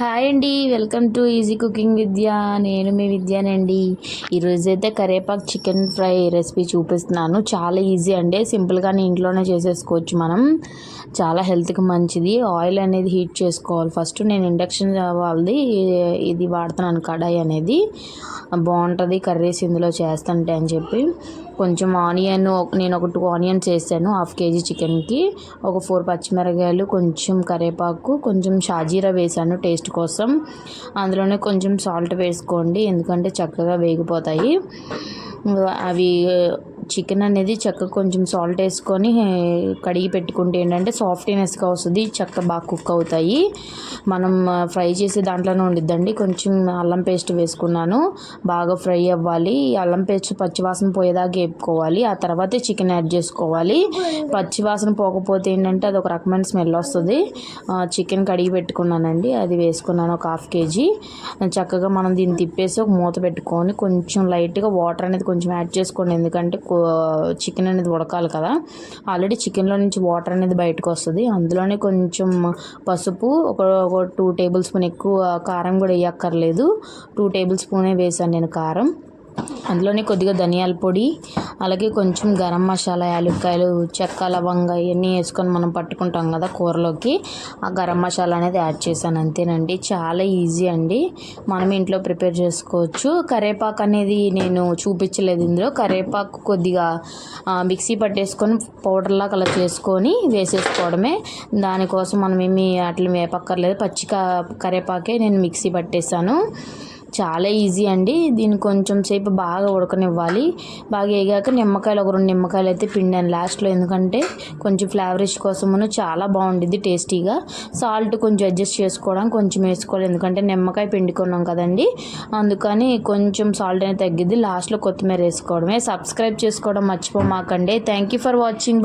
Hi అండి welcome to easy cooking Vidya. నేను మీ విద్యానండి. ఈరోజైతే కరేపాకు చికెన్ ఫ్రై రెసిపీ చూపిస్తున్నాను. చాలా ఈజీ అండి. సింపుల్గానే ఇంట్లోనే చేసేసుకోవచ్చు మనం. చాలా హెల్త్కి మంచిది. ఆయిల్ అనేది హీట్ చేసుకోవాలి. ఫస్ట్ నేను ఇండక్షన్ వాళ్ళది ఇది వాడుతున్నాను కడాయి అనేది. బాగుంటుంది కర్రీస్ ఇందులో చేస్తుంటే అని చెప్పి. కొంచెం ఆనియన్ నేను ఒక టూ ఆనియన్స్ వేసాను హాఫ్ కేజీ చికెన్కి. ఒక ఫోర్ పచ్చిమిరకాయలు కొంచెం కరివేపాకు కొంచెం షాజీరా వేసాను టేస్ట్ కోసం. అందులోనే కొంచెం సాల్ట్ వేసుకోండి ఎందుకంటే చక్కగా వేగిపోతాయి. అవి చికెన్ అనేది చక్క కొంచెం సాల్ట్ వేసుకొని కడిగి పెట్టుకుంటే ఏంటంటే సాఫ్ట్నెస్గా వస్తుంది. చక్క బాగా కుక్ అవుతాయి. మనం ఫ్రై చేసే దాంట్లోనే ఉండిద్దండి. కొంచెం అల్లం పేస్ట్ వేసుకున్నాను. బాగా ఫ్రై అవ్వాలి. అల్లం పేస్ట్ పచ్చివాసన పోయేదాకా వేపుకోవాలి. ఆ తర్వాతే చికెన్ యాడ్ చేసుకోవాలి. పచ్చివాసన పోకపోతే ఏంటంటే అది ఒక రకమైన స్మెల్ వస్తుంది. చికెన్ కడిగి పెట్టుకున్నానండి. అది వేసుకున్నాను ఒక హాఫ్ కేజీ. చక్కగా మనం దీన్ని తిప్పేసి ఒక మూత పెట్టుకొని కొంచెం లైట్గా వాటర్ అనేది కొంచెం యాడ్ చేసుకోండి. ఎందుకంటే చికెన్ అనేది ఉడకాలి కదా. ఆల్రెడీ చికెన్లో నుంచి వాటర్ అనేది బయటకు వస్తుంది. అందులోనే కొంచెం పసుపు ఒక ఒక టూ టేబుల్ స్పూన్ ఎక్కువ కారం కూడా వేయక్కర్లేదు టూ టేబుల్ స్పూనే వేసాను నేను కారం. అందులోనే కొద్దిగా ధనియాల పొడి అలాగే కొంచెం గరం మసాలా యాలక్కాయలు చెక్క లవంగ ఇవన్నీ వేసుకొని మనం పట్టుకుంటాం కదా కూరలోకి. ఆ గరం మసాలా అనేది యాడ్ చేశాను అంతేనండి. చాలా ఈజీ అండి. మనం ఇంట్లో ప్రిపేర్ చేసుకోవచ్చు. కరేపాకు అనేది నేను చూపించలేదు ఇందులో. కరేపాకు కొద్దిగా మిక్సీ పట్టేసుకొని పౌడర్లాగా అలా చేసుకొని వేసేసుకోవడమే. దానికోసం మనం ఏమి అట్లా వేపక్కర్లేదు. పచ్చి కరేపాకే నేను మిక్సీ పట్టేశాను. చాలా ఈజీ అండి. దీన్ని కొంచెం సేపు బాగా ఉడకనివ్వాలి. బాగా వేగాక నిమ్మకాయలు ఒక రెండు నిమ్మకాయలు అయితే పిండాను లాస్ట్లో. ఎందుకంటే కొంచెం ఫ్లేవరిష్ కోసమును చాలా బాగుండిద్ది టేస్టీగా. సాల్ట్ కొంచెం అడ్జస్ట్ చేసుకోవడానికి కొంచెం వేసుకోవాలి. ఎందుకంటే నిమ్మకాయ పిండుకున్నాం కదండి. అందుకని కొంచెం సాల్ట్ అనేది తగ్గిద్ది. లాస్ట్లో కొత్తిమీర వేసుకోవడమే. సబ్స్క్రైబ్ చేసుకోవడం మర్చిపోమాకండి. Thank you for watching.